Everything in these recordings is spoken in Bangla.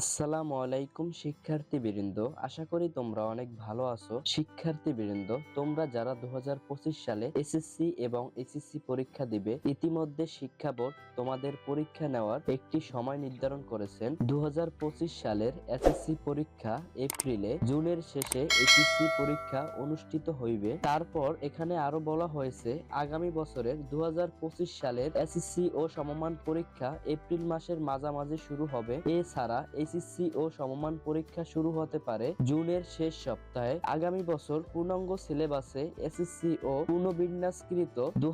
আসসালামু আলাইকুম, শিক্ষার্থীবৃন্দ। আশা করি তোমরা অনেক ভালো আছো। শিক্ষার্থীবৃন্দ, তোমরা যারা দু সালে এসএসসি এবং এসএসসি পরীক্ষা দিবে, ইতিমধ্যে শিক্ষা বোর্ড তোমাদের পরীক্ষা নেওয়ার একটি সময় নির্ধারণ করেছেন। দু সালের এসএসসি পরীক্ষা এপ্রিলে, জুনের শেষে এসএসসি পরীক্ষা অনুষ্ঠিত হইবে। তারপর এখানে আরও বলা হয়েছে, আগামী বছরের দু হাজার পঁচিশ সালের এসএসসি ও সমমান পরীক্ষা এপ্রিল মাসের মাঝামাঝি শুরু হবে। এছাড়া এইচএসসি ও সমমান পরীক্ষা শুরু হতে পারে জুনের শেষ সপ্তাহে। আগামী বছর পূর্ণাঙ্গ সিলেবাসে এসএসসি ও পুনর্বিন্যাসকৃত দু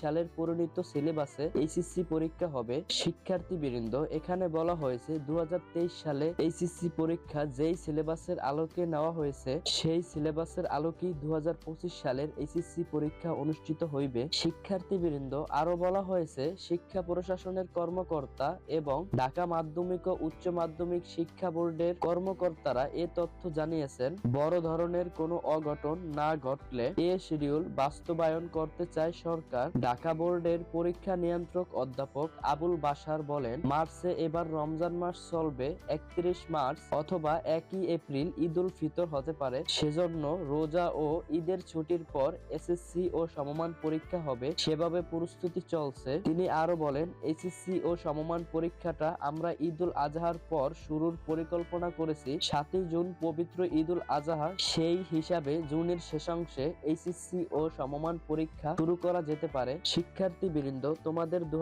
সালের পরিণত সিলেবাসে এইচএসসি পরীক্ষা হবে। শিক্ষার্থীবৃন্দ, এখানে বলা হয়েছে দুই হাজার তেইশ সালে এইচএসসি পরীক্ষা যেই সিলেবাসের আলোকে নেওয়া হয়েছে, সেই সিলেবাসের আলোকেই দু হাজার পঁচিশ সালের এইচএসসি পরীক্ষা অনুষ্ঠিত হইবে। শিক্ষার্থীবৃন্দ আরও বলা হয়েছে, শিক্ষা প্রশাসনের কর্মকর্তা এবং ঢাকা মাধ্যমিক ও উচ্চ মাধ্যমিক শিক্ষা বোর্ডের কর্মকর্তারা এ তথ্য জানিয়েছেন, বড় ধরনের কোনো অঘটন না ঘটলে এ শিডিউল বাস্তবায়ন করতে চায় সরকার। ঢাকা বোর্ডের পরীক্ষা নিয়ন্ত্রক অধ্যাপক আবুল বাসার বলেন, মার্চে এবার রমজান মাস চলবে, একত্রিশ মার্চ অথবা একই এপ্রিল ঈদ উল ফিতর হতে পারে। সেজন্য রোজা ও ঈদের ছুটির পর এসএসসি ও সমমান পরীক্ষা হবে, সেভাবে প্রস্তুতি চলছে। তিনি আরও বলেন, এসএসসি ও সমমান পরীক্ষাটা আমরা ঈদুল আজহার পর শুরুর পরিকল্পনা করেছি, সাতই জুন পবিত্র ঈদ উল আজহা, সেই হিসাবে জুনের শেষাংশে এইচএসসি ও সমমান পরীক্ষা শুরু করা যেতে পারে। শিক্ষার্থী বৃন্দ তোমাদের দু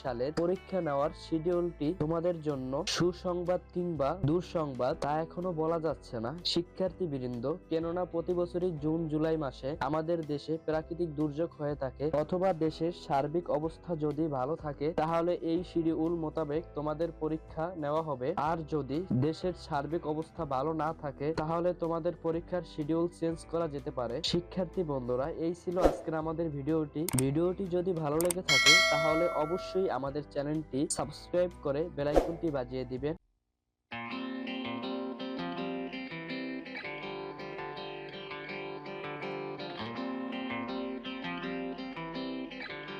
সালের পরীক্ষা নেওয়ার শিডিউলটি তোমাদের জন্য সুসংবাদ কিংবা দুঃসংবাদ, তা এখনও বলা যাচ্ছে না। শিক্ষার্থী বৃন্দ কেননা প্রতি বছরই জুন জুলাই মাসে আমাদের দেশে প্রাকৃতিক দুর্যোগ হয়ে থাকে অথবা দেশের সার্বিক অবস্থা যদি ভালো থাকে, তাহলে এই শিডিউল মোতাবেক তোমাদের পরীক্ষা নেওয়া হবে। আর যদি দেশের সার্বিক অবস্থা ভালো না থাকে, তাহলে তোমাদের পরীক্ষার শিডিউল চেঞ্জ করা যেতে পারে। শিক্ষার্থী বন্ধুরা, এই ছিল আজকের আমাদের ভিডিওটি। ভিডিওটি যদি ভালো লেগে থাকে, তাহলে অবশ্যই আমাদের চ্যানেলটি সাবস্ক্রাইব করে বেলাইকনটি বাজিয়ে দিবেন।